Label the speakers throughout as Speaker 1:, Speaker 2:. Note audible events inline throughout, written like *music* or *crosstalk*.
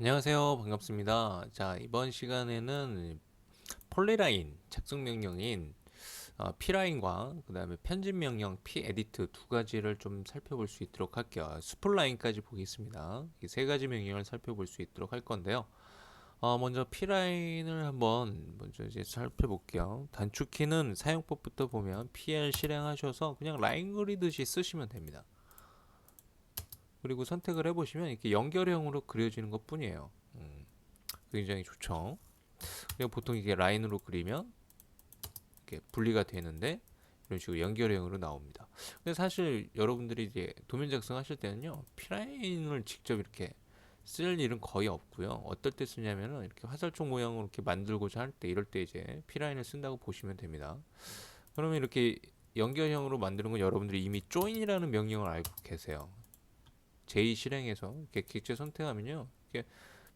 Speaker 1: 안녕하세요. 반갑습니다. 자, 이번 시간에는 폴리라인 작성 명령인 어, P라인과 그 다음에 편집 명령 P에디트 두 가지를 좀 살펴볼 수 있도록 할게요. 스플라인까지 보겠습니다. 이세 가지 명령을 살펴볼 수 있도록 할 건데요. 어, 먼저 P라인을 한번 먼저 이제 살펴볼게요. 단축키는 사용법부터 보면 PL 실행하셔서 그냥 라인 그리듯이 쓰시면 됩니다. 그리고 선택을 해보시면 이렇게 연결형으로 그려지는 것 뿐이에요. 음, 굉장히 좋죠. 그리고 보통 이게 라인으로 그리면 이렇게 분리가 되는데 이런 식으로 연결형으로 나옵니다. 근데 사실 여러분들이 이제 도면 작성하실 때는요, P라인을 직접 이렇게 쓸 일은 거의 없고요. 어떨 때 쓰냐면은 이렇게 화살촉 모양으로 이렇게 만들고자 할 때 이럴 때 이제 P라인을 쓴다고 보시면 됩니다. 그러면 이렇게 연결형으로 만드는 건 여러분들이 이미 join이라는 명령을 알고 계세요. 제2 실행해서 이렇게 객체 선택하면요. 이렇게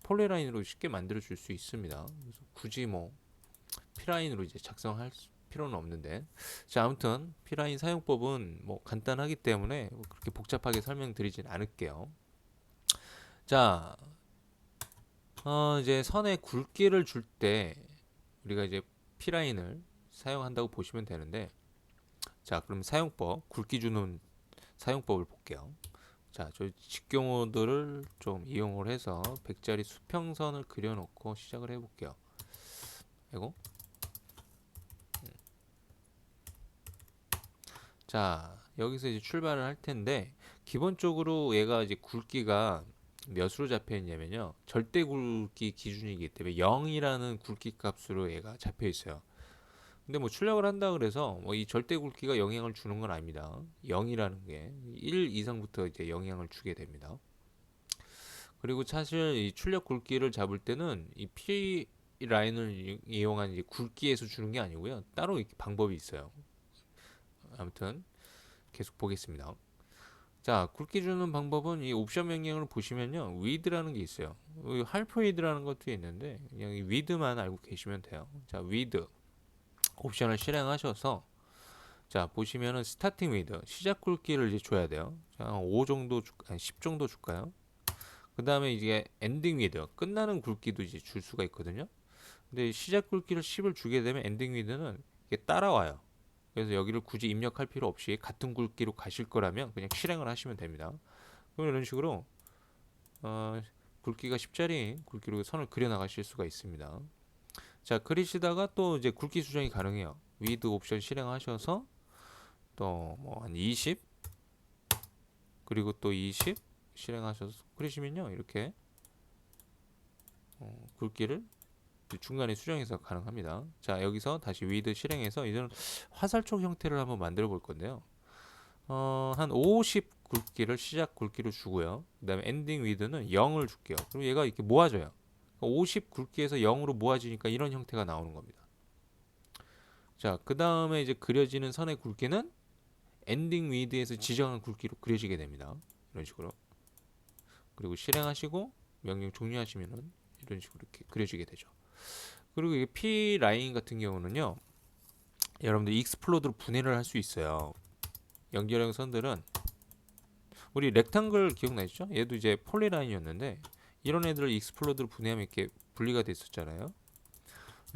Speaker 1: 폴리라인으로 쉽게 만들어 줄 수 있습니다. 그래서 굳이 뭐 P라인으로 이제 작성할 수- 필요는 없는데. 자, 아무튼 P라인 사용법은 뭐 간단하기 때문에 뭐 그렇게 복잡하게 설명드리진 않을게요. 자, 어, 이제 선에 굵기를 줄 때 우리가 이제 P라인을 사용한다고 보시면 되는데 자, 그럼 사용법, 굵기 주는 사용법을 볼게요. 자, 저 직경호들을 좀 이용을 해서 100짜리 수평선을 그려놓고 시작을 해볼게요. 이거. 음. 자, 여기서 이제 출발을 할 텐데 기본적으로 얘가 이제 굵기가 몇으로 잡혀 있냐면요. 절대 굵기 기준이기 때문에 0이라는 굵기 값으로 얘가 잡혀 있어요. 근데 뭐 출력을 한다 그래서 뭐 이 절대 굵기가 영향을 주는 건 아닙니다. 0이라는 게 1 이상부터 이제 영향을 주게 됩니다. 그리고 사실 이 출력 굵기를 잡을 때는 이 P 라인을 이- 이용한 이 굵기에서 주는 게 아니고요. 따로 방법이 있어요. 아무튼 계속 보겠습니다. 자, 굵기 주는 방법은 이 옵션 명령을 보시면요. wid라는 게 있어요. 할프 wid라는 것도 있는데 그냥 이 wid만 알고 계시면 돼요. 자, width 옵션을 실행하셔서 자 보시면은 스타팅 위드 시작 굵기를 이제 줘야 돼요. 자5 정도 줄, 아니 10 정도 줄까요? 그 다음에 이제 엔딩 위드 끝나는 굵기도 이제 줄 수가 있거든요. 근데 시작 굵기를 10을 주게 되면 엔딩 위드는 이게 따라와요. 그래서 여기를 굳이 입력할 필요 없이 같은 굵기로 가실 거라면 그냥 실행을 하시면 됩니다. 그럼 이런 식으로 어, 굵기가 10짜리 굵기로 선을 그려 나가실 수가 있습니다. 자, 그리시다가 또 이제 굵기 수정이 가능해요. 위드 옵션 실행하셔서 또 뭐 한 20 그리고 또 20 실행하셔서 그러시면요. 이렇게 어, 굵기를 중간에 수정해서 가능합니다. 자, 여기서 다시 위드 실행해서 이제는 화살촉 형태를 한번 만들어 볼 건데요. 어, 한 50 굵기를 시작 굵기로 주고요. 그 다음에 엔딩 위드는 0을 줄게요. 그럼 얘가 이렇게 모아져요. 50 굵기에서 0으로 모아지니까 이런 형태가 나오는 겁니다. 자, 그 다음에 이제 그려지는 선의 굵기는 엔딩 위드에서 지정한 굵기로 그려지게 됩니다. 이런 식으로. 그리고 실행하시고 명령 종료하시면은 이런 식으로 이렇게 그려지게 되죠. 그리고 이게 P 라인 같은 경우는요. 여러분들 익스플로드로 분해를 할 수 있어요. 연결형 선들은 우리 렉탱글 기억나시죠? 얘도 이제 폴리라인이었는데 이런 애들을 익스플로드로 분해하면 이렇게 분리가 됐었잖아요.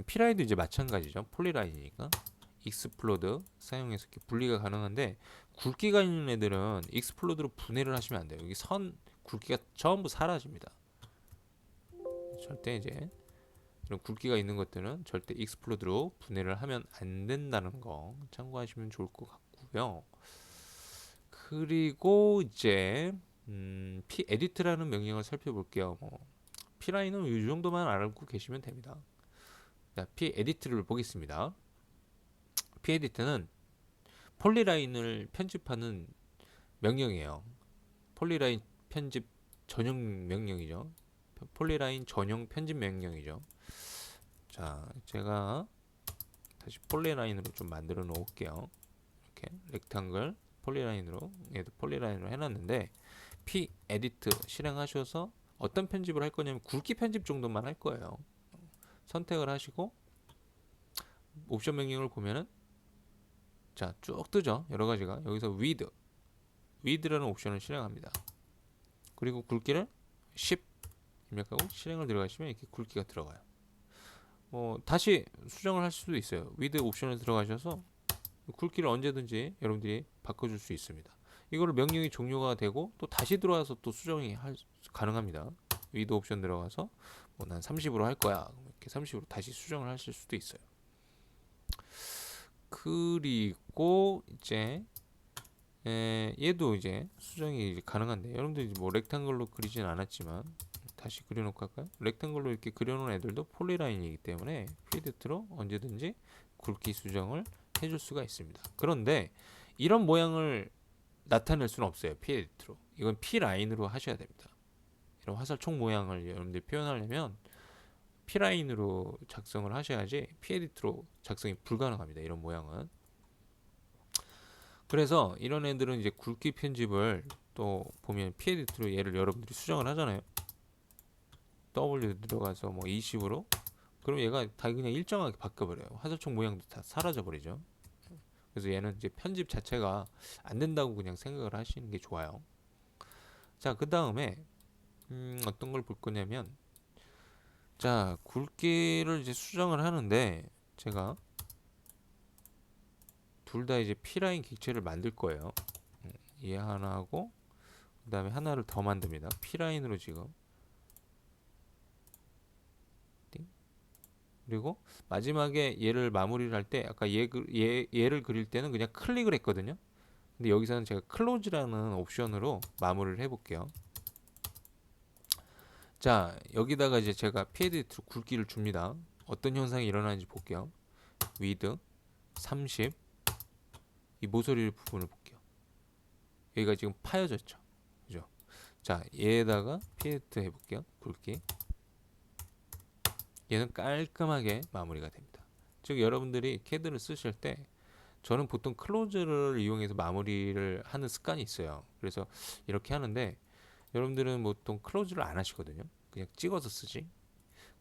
Speaker 1: 피라인도 이제 마찬가지죠. 폴리라인이니까 익스플로드 사용해서 이렇게 분리가 가능한데 굵기가 있는 애들은 익스플로드로 분해를 하시면 안 돼요. 여기 선 굵기가 전부 사라집니다. 절대 이제 이런 굵기가 있는 것들은 절대 익스플로드로 분해를 하면 안 된다는 거 참고하시면 좋을 것 같고요. 그리고 이제 음, p 에디트라는 명령을 살펴볼게요. 뭐, p 라인은 이 정도만 알고 계시면 됩니다. 자, p 에디트를 보겠습니다. p 에디트는 폴리라인을 편집하는 명령이에요. 폴리라인 편집 전용 명령이죠. 폴리라인 전용 편집 명령이죠. 자, 제가 다시 폴리라인으로 좀 만들어 놓을게요. 이렇게 렉탱글 폴리라인으로 얘도 폴리라인으로 해놨는데 p 에디트 실행하셔서 어떤 편집을 할 거냐면 굵기 편집 정도만 할 거예요. 선택을 하시고 옵션 명령을 보면은 자 쭉 뜨죠 여러 가지가 여기서 width width라는 옵션을 실행합니다. 그리고 굵기를 10 입력하고 실행을 들어가시면 이렇게 굵기가 들어가요. 뭐 다시 수정을 할 수도 있어요. 위드 옵션을 들어가셔서 굵기를 언제든지 여러분들이 바꿔 줄 수 있습니다. 이거를 명령이 종료가 되고 또 다시 들어와서 또 수정이 할, 가능합니다. 위드 옵션 들어가서 뭐 난 30으로 할 거야. 이렇게 30으로 다시 수정을 하실 수도 있어요. 그리고 이제 에, 얘도 이제 수정이 이제 가능한데 여러분들이 뭐 렉탱글로 그리진 않았지만 다시 그려놓고 할까요? 렉탱글로 이렇게 그려놓은 애들도 폴리라인이기 때문에 피드트로 언제든지 굵기 수정을 해줄 수가 있습니다. 그런데 이런 모양을 나타낼 수는 없어요. 피드트로 이건 P 라인으로 하셔야 됩니다. 이런 화살촉 모양을 여러분들이 표현하려면 P 라인으로 작성을 하셔야지 P 에디트로 작성이 불가능합니다. 이런 모양은. 그래서 이런 애들은 이제 굵기 편집을 또 보면 P 에디트로 얘를 여러분들이 수정을 하잖아요. W 들어가서 뭐 20으로 그럼 얘가 다 그냥 일정하게 바뀌어버려요. 화살촉 모양도 다 사라져버리죠. 그래서 얘는 이제 편집 자체가 안 된다고 그냥 생각을 하시는 게 좋아요. 자, 그 다음에 음, 어떤 걸 볼 거냐면 자, 굵기를 이제 수정을 하는데 제가 둘 다 이제 P라인 객체를 만들 거예요. 음, 얘 하나 하고 그 다음에 하나를 더 만듭니다. P라인으로 지금 그리고 마지막에 얘를 마무리를 할 때 아까 얘, 그- 얘, 얘를 그릴 때는 그냥 클릭을 했거든요. 근데 여기서는 제가 클로즈라는 옵션으로 마무리를 해볼게요. 자 여기다가 이제 제가 피에디트로 굵기를 줍니다. 어떤 현상이 일어나는지 볼게요. 위드 30 이 모서리 부분을 볼게요. 여기가 지금 파여졌죠. 그죠? 자 얘에다가 피에디트 해볼게요. 굵기 얘는 깔끔하게 마무리가 됩니다 즉 여러분들이 캐드를 쓰실 때 저는 보통 클로즈를 이용해서 마무리를 하는 습관이 있어요 그래서 이렇게 하는데 여러분들은 보통 클로즈를 안 하시거든요. 그냥 찍어서 쓰지.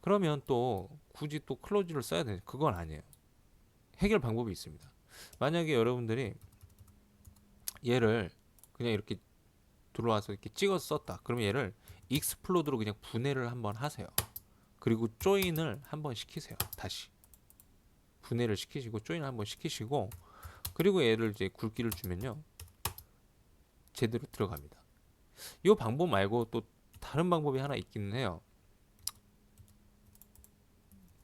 Speaker 1: 그러면 또 굳이 또 클로즈를 써야 되는 그건 아니에요. 해결 방법이 있습니다. 만약에 여러분들이 얘를 그냥 이렇게 들어와서 이렇게 찍어서 썼다. 그러면 얘를 익스플로드로 그냥 분해를 한번 하세요. 그리고 조인을 한번 시키세요. 다시 분해를 시키시고 조인을 한번 시키시고 그리고 얘를 이제 굵기를 주면요 제대로 들어갑니다. 이 방법 말고 또 다른 방법이 하나 있기는 해요.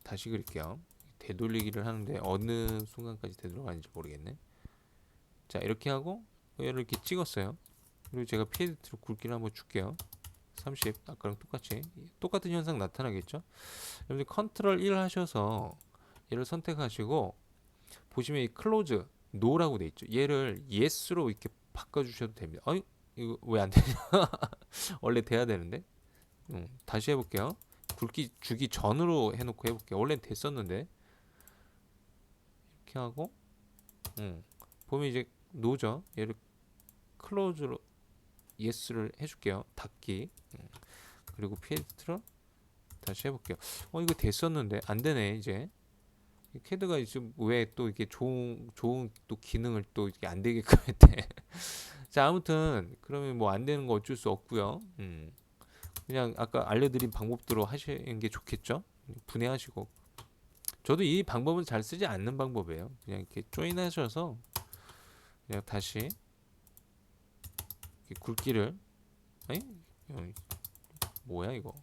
Speaker 1: 다시 그릴게요. 되돌리기를 하는데 어느 순간까지 되돌아가는지 모르겠네. 자 이렇게 하고 얘를 이렇게 찍었어요. 그리고 제가 피드로 굵기를 한번 줄게요. 30 아까랑 똑같이 똑같은 현상 나타나겠죠? 여러분들 컨트롤 1 하셔서 얘를 선택하시고 보시면 이 클로즈 노라고 돼 있죠. 얘를 yes로 이렇게 바꿔 주셔도 됩니다. 어이 이거 왜 안 되냐? *laughs* 원래 돼야 되는데. 음, 다시 해볼게요. 굵기 주기 전으로 해놓고 해볼게요. 원래 됐었는데 이렇게 하고, 음, 보면 이제 노죠. 얘를 클로즈로 예스를 해줄게요. 닫기. 음, 그리고 피에트로 다시 해볼게요. 어 이거 됐었는데 안 되네 이제. 이 캐드가 이제 왜또 이게 좋은 좋은 또 기능을 또 이게 안 되게끔 *laughs* 했대. 자 아무튼 그러면 뭐 안 되는 거 어쩔 수 없고요. 음. 그냥 아까 알려드린 방법대로 하시는 게 좋겠죠. 분해하시고. 저도 이 방법은 잘 쓰지 않는 방법이에요. 그냥 이렇게 조인하셔서 그냥 다시 이렇게 굵기를 아니 어, 뭐야 이거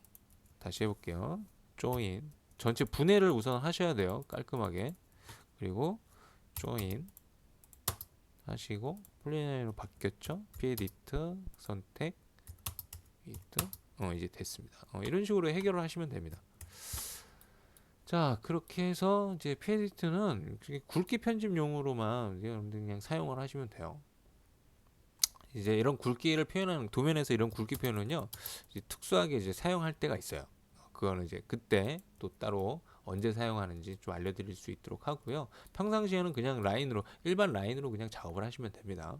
Speaker 1: 다시 해볼게요. 조인 전체 분해를 우선 하셔야 돼요. 깔끔하게 그리고 조인 하시고 폴리나인으로 바뀌었죠. 피에디트 선택 위드 어 이제 됐습니다. 어, 이런 식으로 해결을 하시면 됩니다. 자 그렇게 해서 이제 피에디트는 굵기 편집용으로만 여러분들 그냥 사용을 하시면 돼요. 이제 이런 굵기를 표현하는 도면에서 이런 굵기 표현은요 이제 특수하게 이제 사용할 때가 있어요. 그거는 이제 그때 또 따로 언제 사용하는지 좀 알려드릴 수 있도록 하고요. 평상시에는 그냥 라인으로 일반 라인으로 그냥 작업을 하시면 됩니다.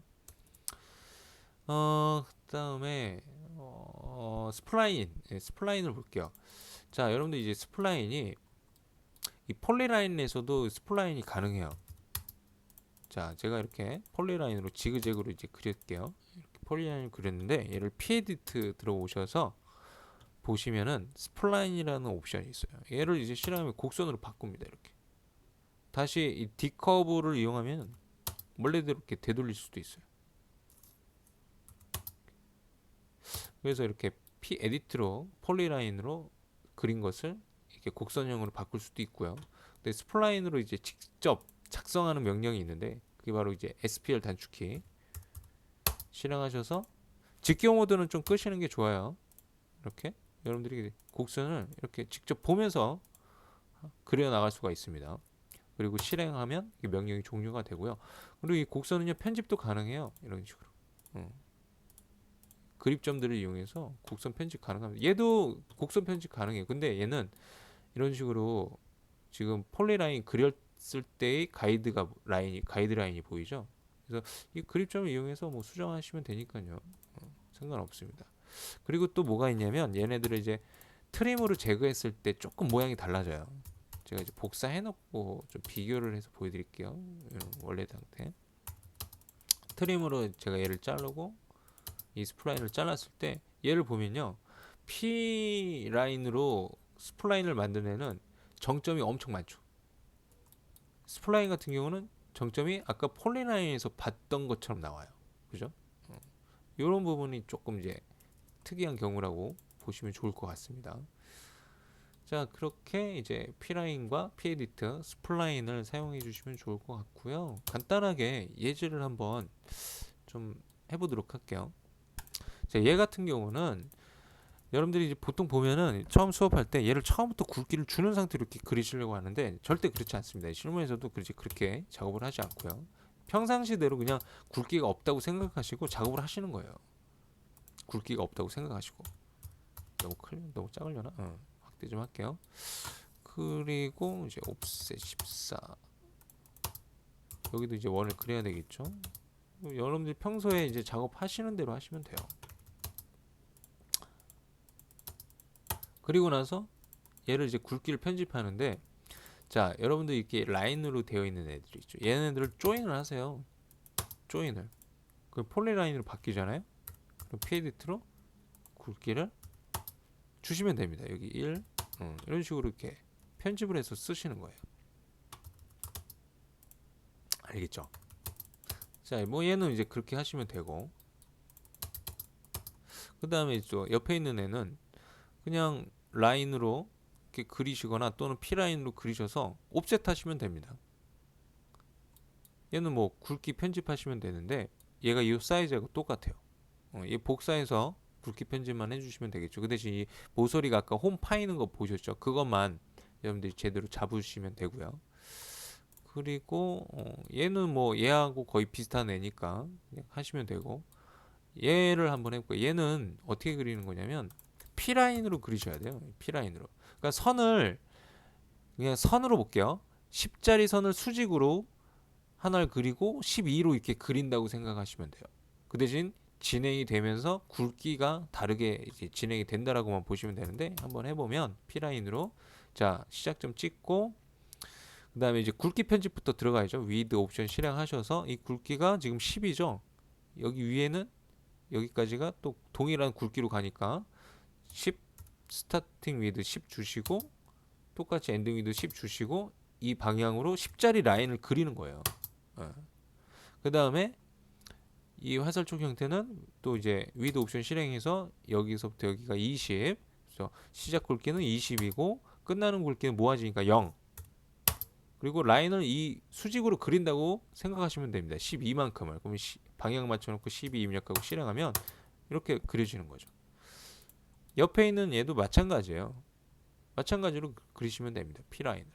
Speaker 1: 어 그다음에 어, 스플라인 예, 스플라인을 볼게요. 자 여러분들 이제 스플라인이 이 폴리라인에서도 스플라인이 가능해요. 자 제가 이렇게 폴리라인으로 지그재그로 이제 그릴게요. 폴리라인을 그렸는데 얘를 피에디트 들어오셔서 보시면은 스플라인이라는 옵션이 있어요. 얘를 이제 실행하면 곡선으로 바꿉니다. 이렇게. 다시 이 디커브를 이용하면 원래대로 이렇게 되돌릴 수도 있어요. 그래서 이렇게 P 에디트로 폴리라인으로 그린 것을 이렇게 곡선형으로 바꿀 수도 있고요. 근데 스플라인으로 이제 직접 작성하는 명령이 있는데 그게 바로 이제 SPL 단축키 실행하셔서 직경 모드는 좀 끄시는 게 좋아요. 이렇게 여러분들이 곡선을 이렇게 직접 보면서 그려 나갈 수가 있습니다. 그리고 실행하면 이 명령이 종료가 되고요. 그리고 이 곡선은요 편집도 가능해요. 이런 식으로. 어. 그립점들을 이용해서 곡선 편집 가능합니다. 얘도 곡선 편집 가능해요. 근데 얘는 이런 식으로 지금 폴리라인 그렸을 때의 가이드가 라인이 가이드 라인이 보이죠. 그래서 이 그립점을 이용해서 뭐 수정하시면 되니까요. 어, 상관없습니다. 그리고 또 뭐가 있냐면 얘네들을 이제 트림으로 제거했을 때 조금 모양이 달라져요. 제가 이제 복사해놓고 좀 비교를 해서 보여드릴게요. 원래 상태. 트림으로 제가 얘를 자르고 이 스플라인을 잘랐을 때 얘를 보면요. P 라인으로 스플라인을 만든 애는 정점이 엄청 많죠. 스플라인 같은 경우는 정점이 아까 폴리라인에서 봤던 것처럼 나와요. 그죠? 이런 부분이 조금 이제 특이한 경우라고 보시면 좋을 것 같습니다. 자, 그렇게 이제 P라인과 P에디트, 스플라인을 사용해 주시면 좋을 것 같고요. 간단하게 예제를 한번 좀 해보도록 할게요. 자, 얘 같은 경우는 여러분들이 이제 보통 보면은 처음 수업할 때 얘를 처음부터 굵기를 주는 상태로 이렇게 그리시려고 하는데 절대 그렇지 않습니다. 실무에서도 그렇지 그렇게 작업을 하지 않고요. 평상시대로 그냥 굵기가 없다고 생각하시고 작업을 하시는 거예요. 굵기가 없다고 생각하시고 너무 클 너무 작으려나? 어, 확대 좀 할게요. 그리고 이제 옵셋 14 여기도 이제 원을 그려야 되겠죠. 여러분들 평소에 이제 작업하시는 대로 하시면 돼요. 그리고 나서 얘를 이제 굵기를 편집하는데 자 여러분들 이렇게 라인으로 되어 있는 애들이 있죠. 얘네들을 조인을 하세요. 조인을. 그 폴리라인으로 바뀌잖아요. 그럼 피에디트로 굵기를 주시면 됩니다. 여기 1 음, 이런 식으로 이렇게 편집을 해서 쓰시는 거예요. 알겠죠? 자뭐 얘는 이제 그렇게 하시면 되고. 그 다음에 또 옆에 있는 애는 그냥 라인으로 이렇게 그리시거나 또는 P 라인으로 그리셔서 옵셋 하시면 됩니다. 얘는 뭐 굵기 편집하시면 되는데 얘가 이 사이즈하고 똑같아요. 어, 얘 복사해서 굵기 편집만 해주시면 되겠죠. 그 대신 이 모서리가 아까 홈 파이는 거 보셨죠? 그것만 여러분들이 제대로 잡으시면 되고요. 그리고 어, 얘는 뭐 얘하고 거의 비슷한 애니까 하시면 되고 얘를 한번 해볼게요. 얘는 어떻게 그리는 거냐면 P 라인으로 그리셔야 돼요. P 라인으로. 그러니까 선을 그냥 선으로 볼게요. 10자리 선을 수직으로 하나를 그리고 12로 이렇게 그린다고 생각하시면 돼요. 그 대신 진행이 되면서 굵기가 다르게 이제 진행이 된다라고만 보시면 되는데 한번 해보면 P 라인으로 자 시작점 찍고 그 다음에 이제 굵기 편집부터 들어가야죠. 위드 옵션 실행하셔서 이 굵기가 지금 10이죠. 여기 위에는 여기까지가 또 동일한 굵기로 가니까 10 스타팅 위드 10 주시고 똑같이 엔딩 위드 10 주시고 이 방향으로 10자리 라인을 그리는 거예요. 어. 그 다음에 이 화살촉 형태는 또 이제 위드 옵션 실행해서 여기서부터 여기가 20 그래서 시작 굵기는 20이고 끝나는 굵기는 모아지니까 0 그리고 라인을 이 수직으로 그린다고 생각하시면 됩니다. 12만큼을 그러면 시, 방향 맞춰놓고 12 입력하고 실행하면 이렇게 그려지는 거죠. 옆에 있는 얘도 마찬가지예요. 마찬가지로 그- 그리시면 됩니다. P 라인으로.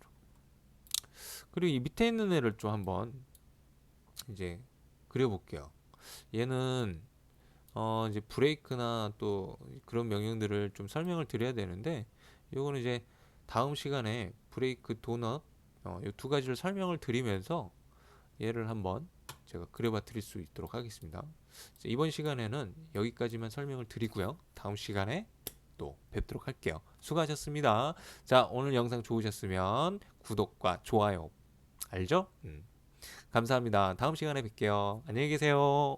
Speaker 1: 그리고 이 밑에 있는 애를 좀 한번 이제 그려볼게요. 얘는 어 이제 브레이크나 또 그런 명령들을 좀 설명을 드려야 되는데 요거는 이제 다음 시간에 브레이크 도넛 어, 이두 가지를 설명을 드리면서 얘를 한번 제가 그려봐 드릴 수 있도록 하겠습니다. 자, 이번 시간에는 여기까지만 설명을 드리고요. 다음 시간에 또 뵙도록 할게요. 수고하셨습니다. 자, 오늘 영상 좋으셨으면 구독과 좋아요 알죠? 음. 감사합니다. 다음 시간에 뵐게요. 안녕히 계세요.